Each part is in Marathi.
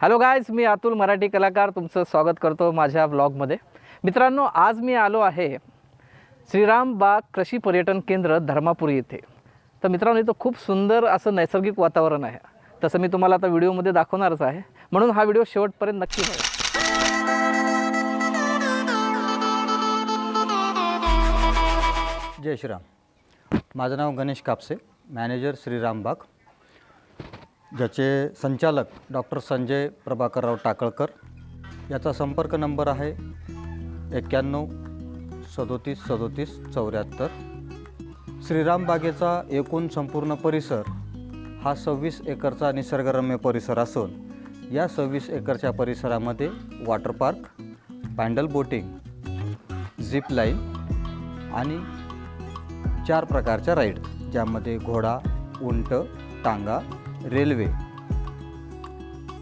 हॅलो गायज मी अतुल मराठी कलाकार. तुमचं स्वागत करतो माझ्या ब्लॉगमध्ये मित्रांनो आज मी आलो आहे श्रीराम बाग कृषी पर्यटन केंद्र धर्मापुरी येथे तर मित्रांनो इथं खूप सुंदर असं नैसर्गिक वातावरण आहे. तसं मी तुम्हाला आता व्हिडिओमध्ये दाखवणारच आहे. म्हणून हा व्हिडिओ शेवटपर्यंत नक्की बघा. जय श्रीराम. माझं नाव गणेश कापसे मॅनेजर श्रीराम बाग. ज्याचे संचालक डॉक्टर संजय प्रभाकरराव टाकळकर. याचा संपर्क नंबर आहे एक्क्याण्णव सदोतीस सदोतीस चौऱ्याहत्तर. श्रीराम बागेचा एकूण संपूर्ण परिसर हा सव्वीस एकरचा निसर्गरम्य परिसर असून या सव्वीस एकरच्या परिसरामध्ये water park pedal boating zip line आणि चार प्रकारच्या राईड ज्यामध्ये घोडा उंट टांगा रेल्वे.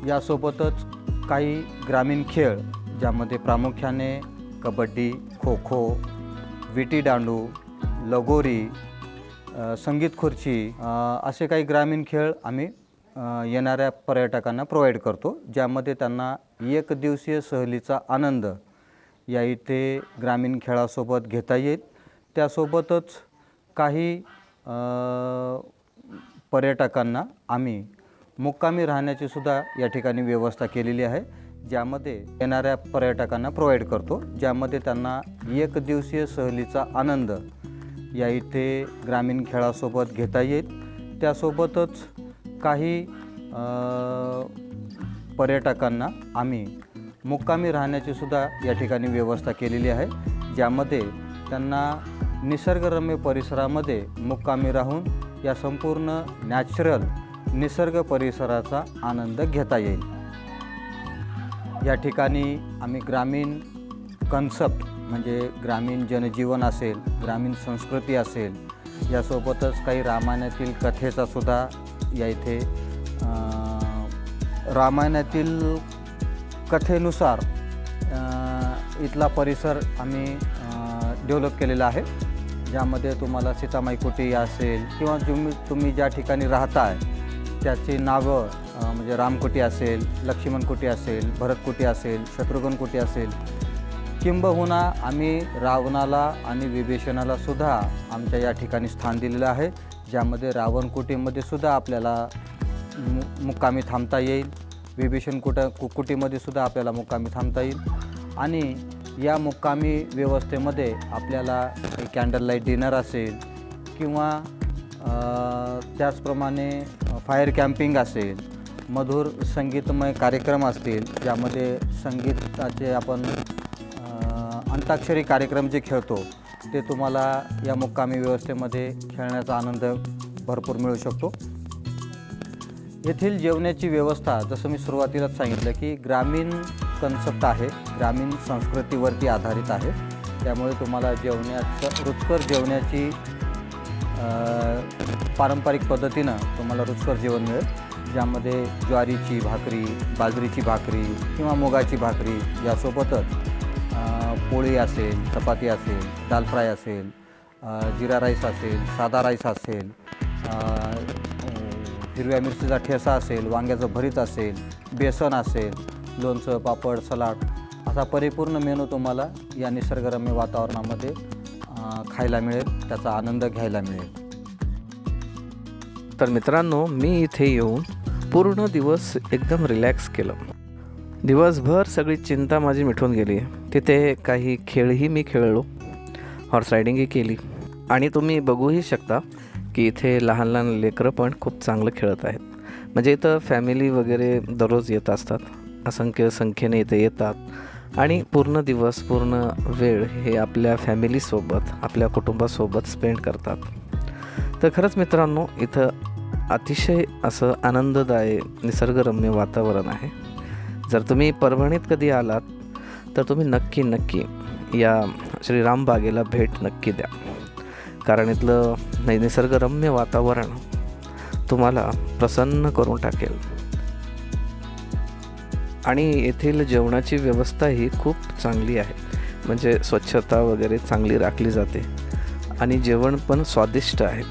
यासोबतच काही ग्रामीण खेळ ज्यामध्ये प्रामुख्याने कबड्डी खो खो विटी दांडू लगोरी संगीत खुर्ची असे काही ग्रामीण खेळ आम्ही येणाऱ्या पर्यटकांना प्रोव्हाइड करतो ज्यामध्ये त्यांना एक दिवसीय सहलीचा आनंद या इथे ग्रामीण खेळासोबत घेता येईल. त्यासोबतच काही पर्यटकांना आम्ही मुक्कामी राहण्याची सुद्धा या ठिकाणी व्यवस्था केलेली आहे ज्यामध्ये येणाऱ्या पर्यटकांना प्रोव्हाइड करतो ज्यामध्ये त्यांना एक दिवसीय सहलीचा आनंद या इथे ग्रामीण खेळासोबत घेता येईल. त्यासोबतच काही पर्यटकांना आम्ही मुक्कामी राहण्याची सुद्धा या ठिकाणी व्यवस्था केलेली आहे ज्यामध्ये त्यांना निसर्गरम्य परिसरामध्ये मुक्कामी राहून या संपूर्ण नॅचरल निसर्ग परिसराचा आनंद घेता येईल. या ठिकाणी आम्ही ग्रामीण कन्सेप्ट म्हणजे ग्रामीण जनजीवन असेल ग्रामीण संस्कृती असेल यासोबतच काही रामायणातील कथेचा सुद्धा या इथे रामायणातील कथेनुसार इथला परिसर आम्ही डेव्हलप केलेला आहे. ज्यामध्ये तुम्हाला सीतामाई कुटी असेल किंवा तुम्ही तुम्ही ज्या ठिकाणी राहताय त्याची नावं म्हणजे रामकुटी असेल लक्ष्मण कुटी असेल भरत कुटी असेल शत्रुघ्न कुठे असेल किंबहुना आम्ही रावणाला आणि विभीषणाला सुद्धा आमच्या या ठिकाणी स्थान दिलेलं आहे ज्यामध्ये रावण कुटीमध्ये सुद्धा आपल्याला मु मुक्कामी थांबता येईल. विभीषण कुट कुकुटीमध्ये सुद्धा आपल्याला मुक्कामी थांबता येईल. आणि या मुक्कामी व्यवस्थेमध्ये आपल्याला कॅन्डल लाइट डिनर असेल किंवा त्याचप्रमाणे फायर कॅम्पिंग असेल मधुर संगीतमय कार्यक्रम असतील ज्यामध्ये संगीताचे आपण अंताक्षरी कार्यक्रम जे खेळतो ते तुम्हाला या मुक्कामी व्यवस्थेमध्ये खेळण्याचा आनंद भरपूर मिळू शकतो. येथील जेवणाची व्यवस्था जसं मी सुरुवातीलाच सांगितलं की ग्रामीण कन्सेप्ट आहे ग्रामीण संस्कृतीवरती आधारित आहे. त्यामुळे तुम्हाला जेवण्याचं रुचकर जेवण्याची पारंपरिक पद्धतीनं तुम्हाला रुचकर जेवण मिळेल. ज्यामध्ये ज्वारीची भाकरी बाजरीची भाकरी किंवा मुगाची भाकरी यासोबतच पोळी असेल चपाती असेल दाल फ्राय असेल जिरा राईस असेल साधा राईस असेल हिरव्या मिरचीचा ठेसा असेल वांग्याचं भरीत असेल बेसन असेल लोणचं पापड सलाड असा परिपूर्ण मेनू तुम्हाला या निसर्गरम्य वातावरणामध्ये खायला मिळेल त्याचा आनंद घ्यायला मिळेल. तर मित्रांनो मी इथे येऊन पूर्ण दिवस एकदम रिलॅक्स केलं. दिवसभर सगळी चिंता माझी मिटून गेली. तिथे काही खेळही मी खेळलो हॉर्स रायडिंगही केली. आणि तुम्ही बघूही शकता की इथे लहान लहान लेकरं पण खूप चांगलं खेळत आहेत. म्हणजे इथं फॅमिली वगैरे दररोज येत असतात. असंख्य संख्येने इथे येतात. आणि पूर्ण दिवस पूर्ण वेळ हे आपल्या फॅमिलीसोबत आपल्या कुटुंबासोबत स्पेंड करतात. तर खरंच मित्रांनो इथं अतिशय असं आनंददायी निसर्गरम्य वातावरण आहे. जर तुम्ही परभणीत कधी आलात तर तुम्ही नक्की नक्की या श्रीरामबागेला भेट नक्की द्या. कारण इथलं निसर्गरम्य वातावरण तुम्हाला प्रसन्न करून टाकेल. आणि येथील जेवणाची व्यवस्था ही खूप चांगली आहे. म्हणजे स्वच्छता वगैरे चांगली राखली जाते आणि जेवण पण स्वादिष्ट आहे.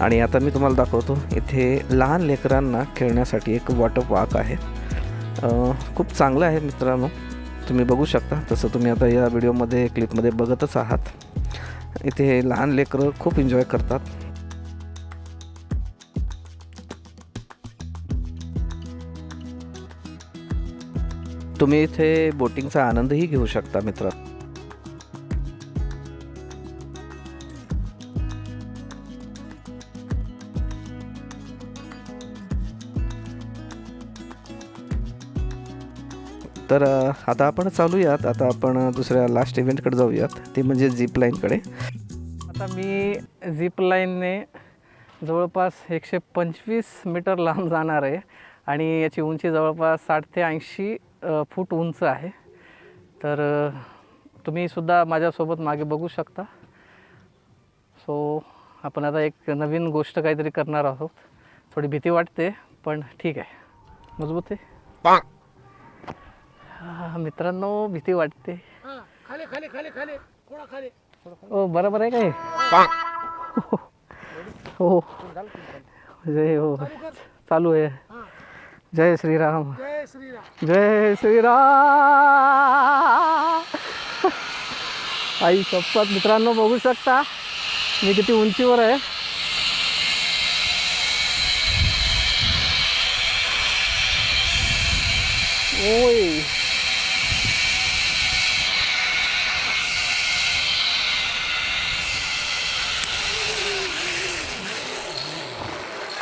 आणि आता मी तुम्हाला दाखवतो इथे लहान लेकरांना खेळण्यासाठी एक वॉटर पार्क आहे. खूप चांगलं आहे मित्रांनो. तुम्ही बघू शकता तसं तुम्ही आता या व्हिडिओमध्ये क्लिपमध्ये बघतच आहात. इथे लहान लेकरं खूप एन्जॉय करतात. तुम्ही इथे बोटिंगचा आनंदही घेऊ शकता मित्र. तर आता आपण चालूयात. आता आपण दुसऱ्या लास्ट इव्हेंटकडे जाऊयात. ते म्हणजे झिप लाईनकडे आता मी झिप लाईनने जवळपास एकशे पंचवीस मीटर लांब जाणार आहे आणि याची उंची जवळपास साठ ते ऐंशी फूट उंच आहे. तर अ, तुम्ही सुद्धा माझ्यासोबत मागे बघू शकता. सो आपण आता एक नवीन गोष्ट काहीतरी करणार आहोत. थोडी भीती वाटते पण ठीक आहे. मजबूत आहे? हा, मित्रांनो भीती वाटते. हो बरोबर आहे काय? हो. जय हो. चालू आहे. जय श्रीराम. जय श्रीराम. आई शपथ मित्रांनो बघू शकता. मी किती उंचीवर आहे. ओय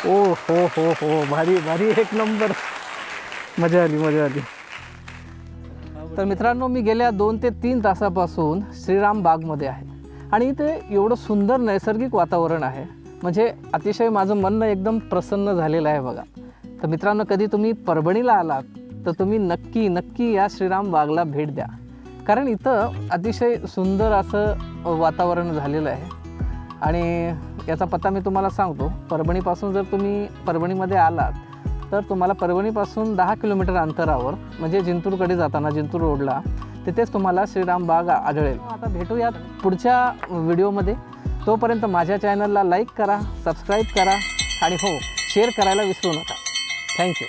ओ हो हो हो. भारी भारी एक नंबर मजा आली मजा आली. तर मित्रांनो मी गेल्या दोन ते तीन तासापासून श्रीराम बागमध्ये आहे. आणि इथे एवढं सुंदर नैसर्गिक वातावरण आहे. म्हणजे अतिशय माझं म्हणणं एकदम प्रसन्न झालेलं आहे बघा. तर मित्रांनो कधी तुम्ही परभणीला आलात तर तुम्ही नक्की नक्की या श्रीराम बागला भेट द्या. कारण इथं अतिशय सुंदर असं वातावरण झालेलं आहे. आणि याचा पत्ता मी तुम्हाला सांगतो. परभणीपासून जर तुम्ही परभणीमध्ये आलात तर तुम्हाला परभणीपासून दहा किलोमीटर अंतरावर म्हणजे जिंतूरकडे जाताना जिंतूर रोडला तिथेच तुम्हाला श्रीराम बाग आढळेल. आता भेटूयात पुढच्या व्हिडिओमध्ये. तोपर्यंत माझ्या चॅनलला लाईक करा सबस्क्राईब करा आणि हो शेअर करायला विसरू नका. थँक्यू.